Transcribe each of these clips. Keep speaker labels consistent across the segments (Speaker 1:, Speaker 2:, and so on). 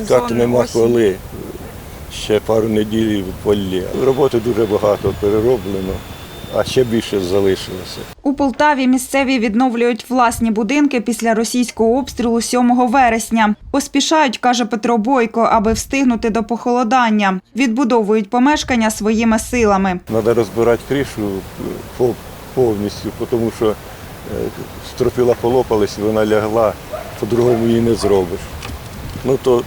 Speaker 1: чекати нема
Speaker 2: осінь.
Speaker 1: коли. Ще пару неділь в полі. Роботи дуже багато перероблено, а ще більше залишилося.
Speaker 3: У Полтаві місцеві відновлюють власні будинки після російського обстрілу 7 вересня. Поспішають, каже Петро Бойко, аби встигнути до похолодання. Відбудовують помешкання своїми силами.
Speaker 1: Треба розбирати кришу повністю, тому що е, стропила полопалась, вона лягла, по-другому її не зробиш. Ну то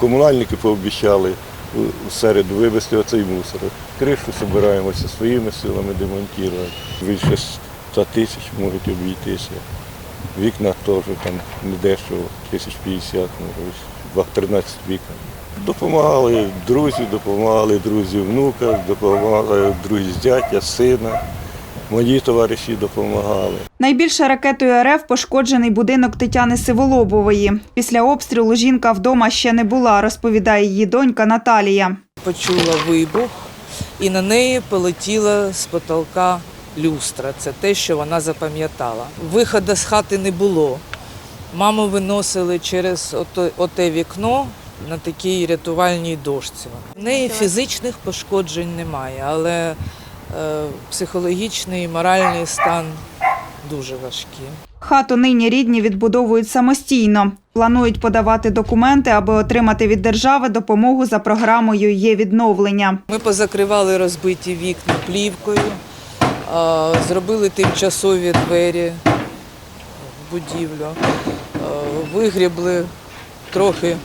Speaker 1: комунальники пообіцяли у- середу вивезти оцей мусор. Кришу збираємося своїми силами демонтувати. Більше 100 тисяч можуть обійтися. Вікна теж там недешево, тисяч 50, може, 13 вікон. Допомагали друзі, допомагали друзі внука, допомагали друзі зятя, сина. Мої товариші допомагали.
Speaker 3: Найбільше ракетою РФ пошкоджений будинок Тетяни Сиволобової. Після обстрілу жінка вдома ще не була, розповідає її донька Наталія.
Speaker 2: Почула вибух, і на неї полетіла з потолка люстра. Це те, що вона запам'ятала. Виходу з хати не було. Маму виносили через ото- оте вікно на такій рятувальній дошці. В неї фізичних пошкоджень немає, але психологічний і моральний стан дуже важкі.
Speaker 3: Хату нині рідні відбудовують самостійно. Планують подавати документи, аби отримати від держави допомогу за програмою є відновлення.
Speaker 2: Ми позакривали розбиті вікна плівкою, зробили тимчасові двері в будівлю, вигрібли трохи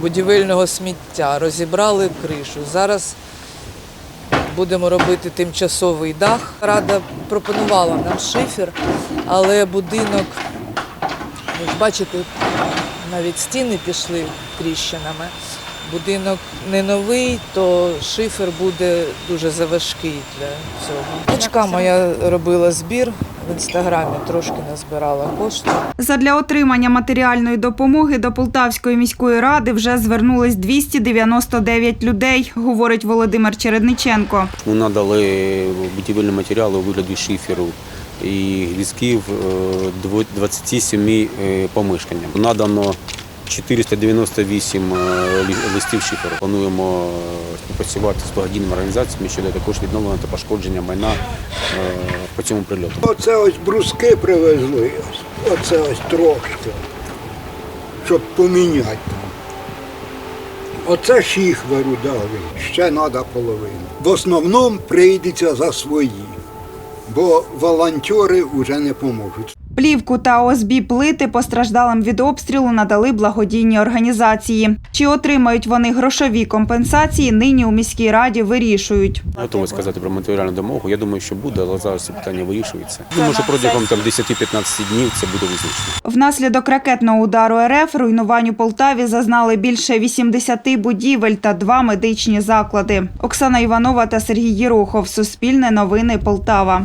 Speaker 2: будівельного сміття, розібрали кришу. Зараз будемо робити тимчасовий дах. Рада пропонувала нам шифер, але будинок, ви ж бачите, навіть стіни пішли тріщинами. Будинок не новий, то шифер буде дуже заважкий для цього. Дочка моя робила збір в інстаграмі, трошки назбирала кошти.
Speaker 3: Задля отримання матеріальної допомоги до Полтавської міської ради вже звернулись 299 людей, говорить Володимир Чередниченко.
Speaker 4: Ми надали будівельні матеріали у вигляді шиферу і лісків е, дво- 27 е, помешканням. Надано 498 е, листів шиферу. Плануємо е, співпрацювати з благодійними організаціями щодо також відновлення та пошкодження майна е, по цьому прильоту.
Speaker 5: Оце ось бруски привезли, оце ось трошки, щоб поміняти. Оце шіхверу дали, ще треба половину. В основному прийдеться за свої, бо волонтери вже не поможуть.
Speaker 3: Плівку та ОСБ плити постраждалим від обстрілу надали благодійні організації. Чи отримають вони грошові компенсації, нині у міській раді вирішують.
Speaker 4: Готовий сказати про матеріальну допомогу. Я думаю, що буде, але зараз це питання вирішується. Думаю, що протягом 10-15 днів це буде визначено.
Speaker 3: Внаслідок ракетного удару РФ руйнувань у Полтаві зазнали більше 80 будівель та два медичні заклади. Оксана Іванова та Сергій Єрохов. Суспільне новини Полтава.